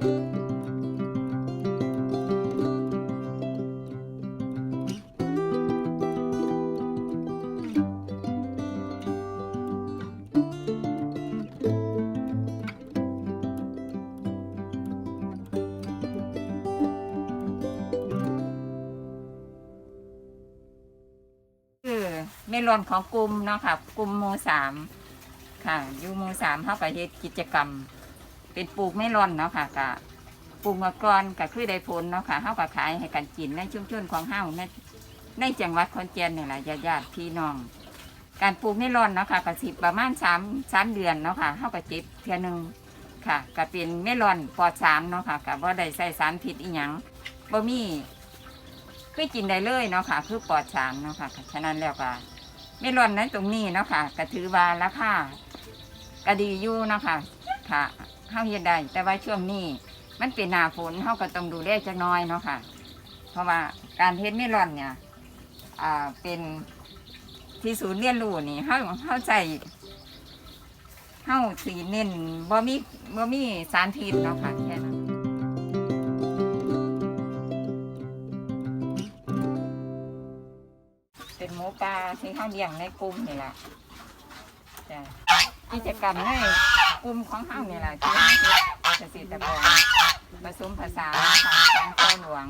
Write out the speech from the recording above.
คือเมลอนของกลุ่มเนาะค่ะกลุ่มโมสามค่ะอยู่โมสามเข้าก็เฮ็ดกิจกรรม เป็นปลูกเมลอนเนาะค่ะกะปลูกมาก่อนก็คือได้ผลเนาะค่ะเขาก็ขายให้กันกินในชุมชนของเฮาในในจังหวัดขอนแก่นนี่แหละญาติๆพี่น้อง การปลูกเมลอนเนาะค่ะก็สิประมาณสามสามเดือนเนาะค่ะเขาก็เจ็บเทื่อหนึงค่ะก็เป็นเมลอนปลอดสารเนาะค่ะก็บ่ได้ใส่สารพิษอีหยังบ่มีคือกินได้เลยเนาะค่ะ คือปลอดสารเนาะค่ะฉะนั้นแล้วก็ไม่รอนนั้นตรงนี้เนาะค่ะก็ถือว่าราคาก็ดีอยู่เนาะค่ะค่ะ เฮาเฮ็ดได้แต่ว่าช่วงนี้มันเป็นหน้าฝนเฮาก็ต้องดูแลจักหน้อยเนาะค่ะ เพราะว่าการเฮ็ดเมลอนเนี่ยอ่าเป็นที่ศูนย์เรียนรู้นี่เฮาเฮาใจเฮาสีเน้นบ่มีบ่มีสารพิษเนาะค่ะแค่นั้นเป็นหมูปลาที่เขาเลี้ยงในกลุ่มนี่แหละจ้ะกิจกรรมใน กลุ่มของเขานี่แหละที่เขาเฮ็ดเกษตรกรผสมผสานของของพ่อหลวง